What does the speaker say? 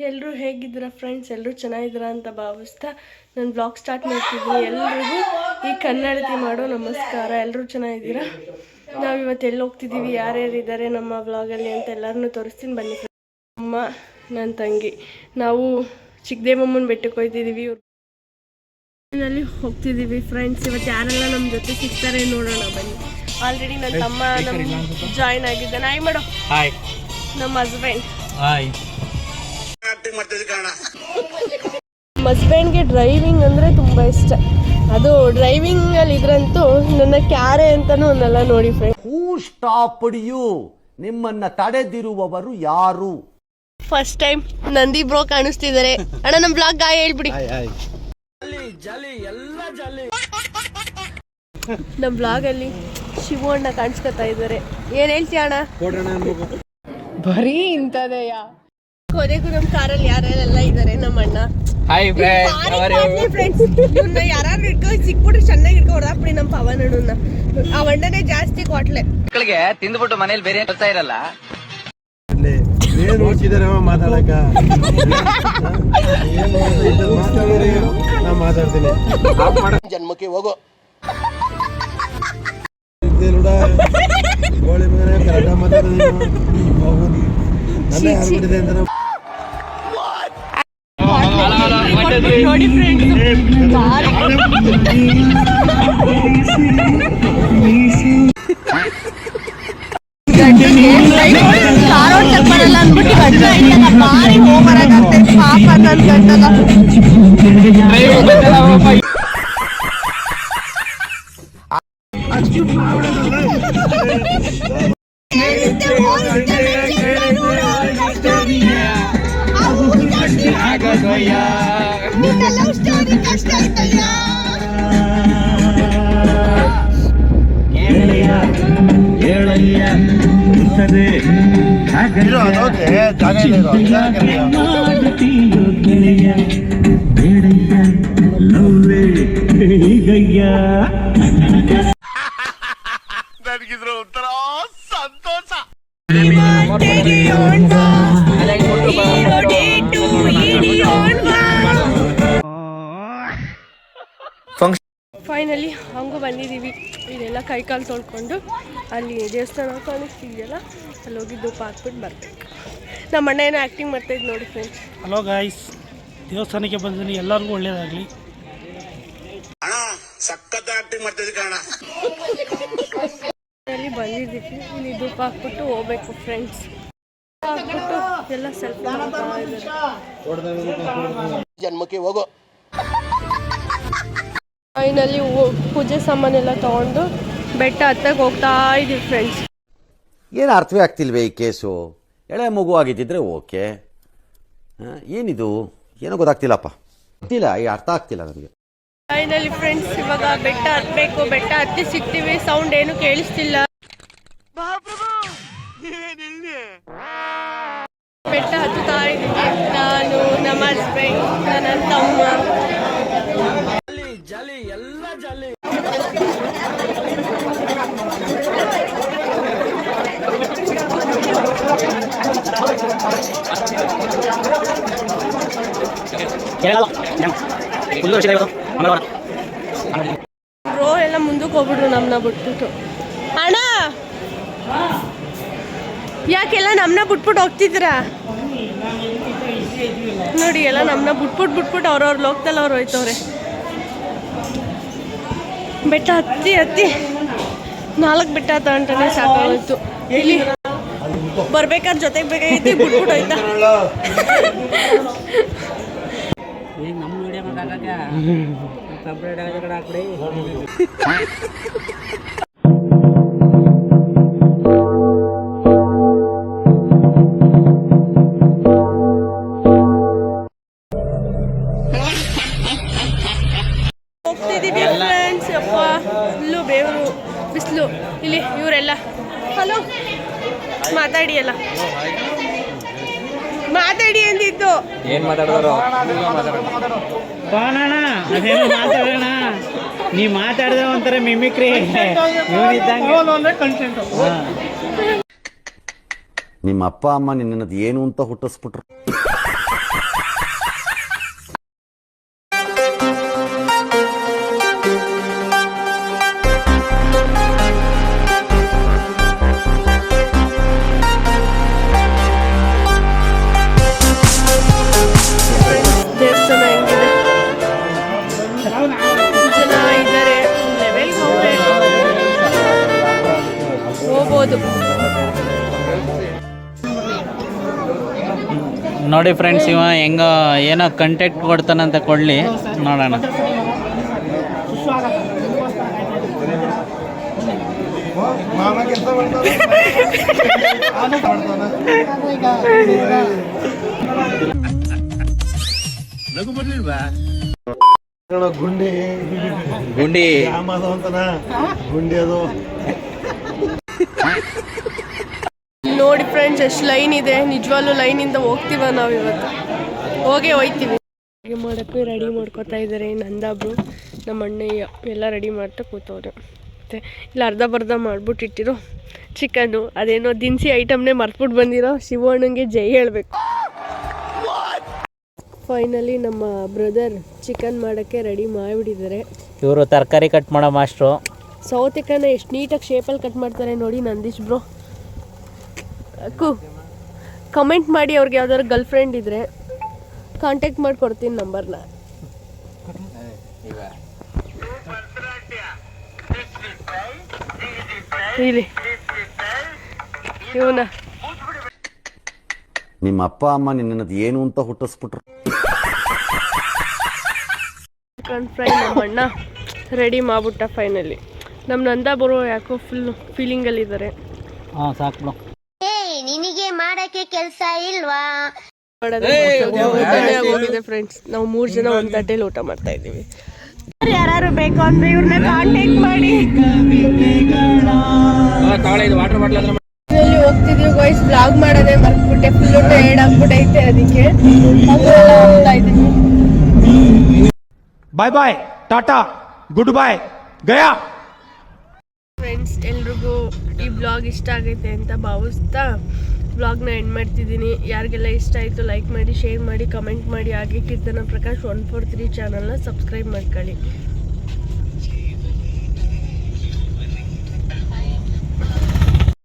ಎಲ್ಲರೂ ಹೇಗಿದ್ದೀರಾ ಫ್ರೆಂಡ್ಸ್ ಎಲ್ಲರೂ ಚೆನ್ನಾಗಿದ್ದೀರಾ ಅಂತ ಭಾವಿಸ್ತಾ ನಾನು ಬ್ಲಾಗ್ ಸ್ಟಾರ್ಟ್ ಮಾಡ್ತಿದ್ದೀನಿ. ಎಲ್ರಿಗೂ ಈ ಕನ್ನಡತಿ ಮಾಡೋ ನಮಸ್ಕಾರ. ಎಲ್ಲರೂ ಚೆನ್ನಾಗಿದ್ದೀರಾ? ನಾವು ಇವತ್ತು ಎಲ್ಲಿ ಹೋಗ್ತಿದ್ದೀವಿ ಯಾರ್ಯಾರು ಇದ್ದಾರೆ ನಮ್ಮ ಬ್ಲಾಗಲ್ಲಿ ಅಂತ ಎಲ್ಲರನ್ನೂ ತೋರಿಸ್ತೀನಿ. ಬನ್ನಿ ಅಮ್ಮ ನನ್ನ ತಂಗಿ. ನಾವು ಚಿಕ್ಕದೇವಮ್ಮನ ಬೆಟ್ಟಕ್ಕೆ ಹೋಗ್ತಿದ್ದೀವಿ ನಲ್ಲಿ ಹೋಗ್ತಿದ್ದೀವಿ ಫ್ರೆಂಡ್ಸ್ ಇವತ್ತು ಯಾರೆಲ್ಲ ನಮ್ಮ ಜೊತೆ ಸಿಗ್ತಾರೆ ನೋಡೋಣ. ಬನ್ನಿ. ಆಲ್ರೆಡಿ ನನ್ನ ತಮ್ಮ ನಮ್ಮ ಜಾಯ್ನ್ ಆಗಿದ್ದಾನೆ. ಆಯ್ ಮಾಡೋ ಹಾಯ್ ನಮ್ಮ ಹಸ್ಬೆಂಡ್ ಹಾಯ್ ನಮ್ಮ ಹಸ್ಬೆಂಡ್ಗೆ ಡ್ರೈವಿಂಗ್ ಅಂದರೆ ತುಂಬ ಇಷ್ಟ. ಅದು ಡ್ರೈವಿಂಗ್ ಅಲ್ಲಿ ಇದ್ರಂತೂ ನನ್ನ ಕ್ಯಾರೆ ಅಂತಲೂ ಒಂದಲ್ಲ ನೋಡಿ ಫ್ರೆಂಡ್ ಹೂ ಸ್ಟಾಪ್ ಯು ನಿಮ್ಮನ್ನ ತಡೆದಿರುವವರು ಯಾರು? ಫಸ್ಟ್ ಟೈಮ್ ನಂದಿ ಬ್ರೋ ಕಾಣಿಸ್ತಿದ್ದಾರೆ ಅಣ್ಣ ನಮ್ಮ ಬ್ಲಾಗ್ ಗಾಯ ಹೇಳ್ಬಿಡಿ. ನಮ್ಮ ಬ್ಲಾಗಲ್ಲಿ ಶಿವು ಅಣ್ಣ ಕಾಣಿಸ್ಕೊತಾ ಇದ್ದಾರೆ ಏನ್ ಹೇಳ್ತೀಯ ಅಣ್ಣ? ಬರೀ ಇಂಥದೆಯಾ? ಕೊನೆಗೂ ನಮ್ಮ ಕಾರಲ್ಲಿ ಯಾರೆಲ್ಲ ಇದ್ದಾರೆ ನಮ್ಮ ಅಣ್ಣ ಹಾಯ್ ಫ್ರೆಂಡ್ಸ್ ಇವ್ನ ಯಾರು ಇಟ್ಕೊಂಡು ಸಿಕ್ಬಿಟ್ರೆ ಚೆನ್ನಾಗಿ ಇಟ್ಕೊಂಡು ಹೊಡೆದಾಕ್ಬಿಡಿ ನಮ್ಮ ಪವನ್ ಅಣ್ಣನ ಆ ಅಣ್ಣನೇ ಜಾಸ್ತಿ ಕೊಟ್ಲೆ ಮಕ್ಕಳಿಗೆ ತಿಂದ್ಬಿಟ್ಟು ಮನೇಲಿ ಬೇರೆ ಕೆಲಸ ಇರಲ್ಲ. ಏನ್ ಹುಡುಕಿದಾರೆ ಮಾತಾಡಕ? ಏನ್ ಮಾತಾಡಿದ್ರೆ ನಾ ಮಾತಾಡ್ತೀನಿ. ಜನ್ಮಕ್ಕೆ ಹೋಗೋ. ಗೋಳಿ ಕರೆಕ್ಟಾಗಿ ಹೋಗೋದು ನನ್ನ ಅಂತ ನೋಡಿ ಕಾರ್ ಓಡ್ಸಕ್ ಬರಲ್ಲ ಅಂದ್ಬಿಟ್ಟು ಗಂಡ ಐತಲ್ಲ ಬಾರಿ ಹೋಗರಾಗತ್ತೆ ಪಾಪ ಅಂತ ಗಂಡಲ್ಲ ಇರು, ಒಂಥರ ಸಂತೋಷ. ಫೈನಲಿ ಹಂಗೂ ಬಂದಿದ್ದೀವಿ ಇದೆಲ್ಲ ಕೈಕಾಲು ತೊಳ್ಕೊಂಡು ಅಲ್ಲಿ ದೇವಸ್ಥಾನ ಕಾಣಿಸ್ತಿದೆಯಲ್ಲ ಅಲ್ಲಿ ಹೋಗಿ ಧೂಪ ಹಾಕ್ಬಿಟ್ಟು ಬರ್ಬೇಕು. ನಮ್ಮ ಅಣ್ಣ ಏನೋ ಆ್ಯಕ್ಟಿಂಗ್ ಮಾಡ್ತಾಯಿದ್ದು ನೋಡಿ ಫ್ರೆಂಡ್ಸ್ ಹಲೋ ಗಾಯ್ಸ್ ದೇವಸ್ಥಾನಕ್ಕೆ ಬಂದಿದ್ದೀನಿ. ಎಲ್ಲರಿಗೂ ಒಳ್ಳೇದಾಗಲಿ. ಅಲ್ಲಿ ಬಂದಿದ್ದೀವಿ. ಇಲ್ಲಿ ಧೂಪ ಹಾಕ್ಬಿಟ್ಟು ಹೋಗ್ಬೇಕು ಫ್ರೆಂಡ್ಸ್ ಹಾಕ್ಬಿಟ್ಟು ಎಲ್ಲ ಸೆಲ್ಫಿ ಜನ್ಮಕ್ಕೆ ಹೋಗೋ. ಫೈನಲಿ ಪೂಜೆ ಸಾಮಾನೆಲ್ಲ ತಗೊಂಡು ಬೆಟ್ಟ ಹತ್ತಕ್ಕೆ ಹೋಗ್ತಾ ಇದೀವಿ ಫ್ರೆಂಡ್ಸ್ ಏನು ಅರ್ಥವೇ ಆಗ್ತಿಲ್ವೇ ಈ ಕೇಸು? ಎಳೆ ಮಗು ಆಗಿದ್ದಿದ್ರೆ ಓಕೆ. ಏನಿದು? ಏನೋ ಗೊತ್ತಾಗ್ತಿಲ್ಲಪ್ಪ. ಗೊತ್ತಿಲ್ಲ ಈ ಅರ್ಥ ಆಗ್ತಿಲ್ಲ ನನಗೆ. ಫೈನಲಿ ಫ್ರೆಂಡ್ಸ್ ಇವಾಗ ಬೆಟ್ಟ ಹತ್ತಬೇಕು ಬೆಟ್ಟ ಹತ್ತಿ ಸಿಗ್ತೀವಿ ಸೌಂಡ್ ಏನು ಕೇಳಿಸ್ತಿಲ್ಲ. ಬೆಟ್ಟ ಹತ್ತುತ್ತಾ ಇದ್ದೀವಿ ನಾನು ನಮ್ಮ ಹಸ್ಬೆಂಡ್ ನನ್ನ ತಮ್ಮ. ಬ್ರೋ ಎಲ್ಲ ಮುಂದಕ್ಕೆ ಹೋಗ್ಬಿಟ್ರು ನಮ್ಮನ್ನ ಬಿಟ್ಬಿಟ್ಟು. ಅಣ್ಣ! ಯಾಕೆಲ್ಲ ನಮ್ಮನ್ನ ಬಿಟ್ಬಿಟ್ಟು ಹೋಗ್ತಿದ್ರ ನೋಡಿ ಎಲ್ಲ ನಮ್ಮನ್ನ ಬಿಟ್ಬಿಟ್ ಬಿಟ್ಬಿಟ್ಟು ಅವ್ರವ್ರ ಲೋಕದಲ್ಲಿ ಅವ್ರು ಹೋಯ್ತವ್ರೆ. ಬೆಟ್ಟ ಹತ್ತಿ ಹತ್ತಿ. ನಾಲ್ಕು ಬೆಟ್ಟ ತಗೊಂಡ್ರೆ ಸಾಕಾಗೋಯ್ತು. ಇಲ್ಲಿ ಬರ್ಬೇಕಾದ್ರೆ ಜೊತೆಗೆ ಬೇಕಾಗಿತ್ತು ಬಿಟ್ಬಿಟ್ಟು ಹೋಯ್ತಾ. ಬೇವರು ಬಿಸಿಲು. ಇಲ್ಲಿ ಇವರೆಲ್ಲ. ಹಲೋ ಮಾತಾಡಿ ಅಲ್ಲ. ಮಾತಾಡಿ ಅಂದಿದ್ದು. ಏನ್ ಮಾತಾಡಿದ್ರು ಬಾಣಣ್ಣ ಅದೇನು ಮಾತಾಡೋಣ? ನೀ ಮಾತಾಡಿದ ಒಂಥರ ಮಿಮಿಕ್ರಿ ನಿಮ್ಮ ಅಪ್ಪ ಅಮ್ಮ ನಿನ್ನದು ಏನು ಅಂತ ಹುಟ್ಟಿಸ್ಬಿಟ್ರು. ನೋಡಿ ಫ್ರೆಂಡ್ಸ್ ಇವ ಹೆಂಗ ಏನೋ ಕಂಟೆಕ್ಟ್ ಕೊಡ್ತಾನಂತ ಕೊಡ್ಲಿ ನೋಡೋಣ. ಗುಂಡಿ. ಗುಂಡಿ. ಗುಂಡಿ ಅದು. ನೋಡಿ ಫ್ರೆಂಡ್ಸ್ ಎಷ್ಟು ಲೈನ್ ಇದೆ. ನಿಜವಾಗ್ಲೂ ಲೈನಿಂದ ಹೋಗ್ತೀವ ನಾವು ಇವತ್ತು. ಹೋಗೇ ಹೋಯ್ತಿವಿ. ಅಡುಗೆ ಮಾಡೋಕ್ಕೂ ರೆಡಿ ಮಾಡ್ಕೊತಾ ಇದ್ದಾರೆ ನಂದಾಬ್ರು ನಮ್ಮ ಅಣ್ಣಯ್ಯ. ಎಲ್ಲ ರೆಡಿ ಮಾಡ್ತಾ ಕೂತವ್ರೆ. ಮತ್ತೆ ಇಲ್ಲ ಅರ್ಧ ಬರ್ಧ ಮಾಡ್ಬಿಟ್ಟು ಇಟ್ಟಿರೋ ಚಿಕನ್ನು. ಅದೇನೋ ದಿನಸಿ ಐಟಮ್ನೇ ಮರ್ತ್ಬಿಟ್ಟು ಬಂದಿರೋ. ಶಿವಣ್ಣಂಗೆ ಜೈ ಹೇಳಬೇಕು. ಫೈನಲಿ ನಮ್ಮ ಬ್ರದರ್ ಚಿಕನ್ ಮಾಡೋಕ್ಕೆ ರೆಡಿ ಮಾಡಿಬಿಟ್ಟಿದ್ದಾರೆ ಇವರು ತರಕಾರಿ ಕಟ್ ಮಾಡೋ ಮಾಸ್ಟ್ರು ಸೌತೆಕಾಯಿನ ಎಷ್ಟು ನೀಟಾಗಿ ಶೇಪಲ್ಲಿ ಕಟ್ ಮಾಡ್ತಾರೆ ನೋಡಿ ನಂದೀಶ್ ಬ್ರೋ. ಅಕ್ಕು ಕಮೆಂಟ್ ಮಾಡಿ ಅವ್ರಿಗೆ ಯಾವ್ದಾದ್ರು ಗರ್ಲ್ ಫ್ರೆಂಡ್ ಇದ್ರೆ ಕಾಂಟ್ಯಾಕ್ಟ್ ಮಾಡಿ ಕೊಡ್ತೀನಿ ನಂಬರ್ನ ಇಲ್ಲಿ. ಇವನ. ನಿಮ್ಮ ಅಪ್ಪ ಅಮ್ಮ ನಿನ್ನ ಏನು ಅಂತ ಹುಟ್ಟಿಸ್ಬಿಟ್ರು. ಚಿಕನ್ ಫ್ರೈ ನಮ್ಮ ಅಣ್ಣ ರೆಡಿ ಮಾಡ್ಬಿಟ್ಟ ಫೈನಲಿ ನಮ್ಮ ನಂದ ಬರೋ ಯಾಕೋ ಫುಲ್ ಫೀಲಿಂಗಲ್ಲಿದ್ದಾರೆ ಹಾಂ ಸಾಕು ಮಾಡಕ್ಕೆ ಕೆಲ್ಸ ಇಲ್ವಾ? ಫ್ರೆಂಡ್ಸ್ ನಾವು ಮೂರ್ ಜನ ಒಂದ್ ತಟ್ಟೆಲಿ ಊಟ ಮಾಡ್ತಾ ಇದೀವಿ ಯಾರು ಬೇಕು ಅಂದ್ರೆ ಇವ್ರನ್ನ ಕಾಂಟ್ಯಾಕ್ಟ್ ಮಾಡಿ. ಹೋಗ್ತಿದೀವಿ ವಾಯ್ಸ್ ಬ್ಲಾಗ್ ಮಾಡೋದೇ ಮರ್ತ್ಬಿಟ್ಟೆ. ಫುಲ್ ಟೈರ್ಡ್ ಆಗ್ಬಿಟ್ಟೈತೆ ಅದಕ್ಕೆ. Bye bye tata good bye Gaya friends ಎಲ್ರಿಗೂ ಈ ಬ್ಲಾಗ್ ಇಷ್ಟ ಆಗೈತೆ ಅಂತ ಭಾವಿಸ್ತಾ ಬ್ಲಾಗ್ನ ಎಂಡ್ ಮಾಡ್ತಿದ್ದೀನಿ. ಯಾರಿಗೆಲ್ಲ ಇಷ್ಟ ಆಯಿತು ಲೈಕ್ ಮಾಡಿ ಶೇರ್ ಮಾಡಿ ಕಮೆಂಟ್ ಮಾಡಿ, ಹಾಗೆ Keerthana Prakash one four three ಚಾನಲ್ನ ಸಬ್ಸ್ಕ್ರೈಬ್ ಮಾಡ್ಕೊಳ್ಳಿ.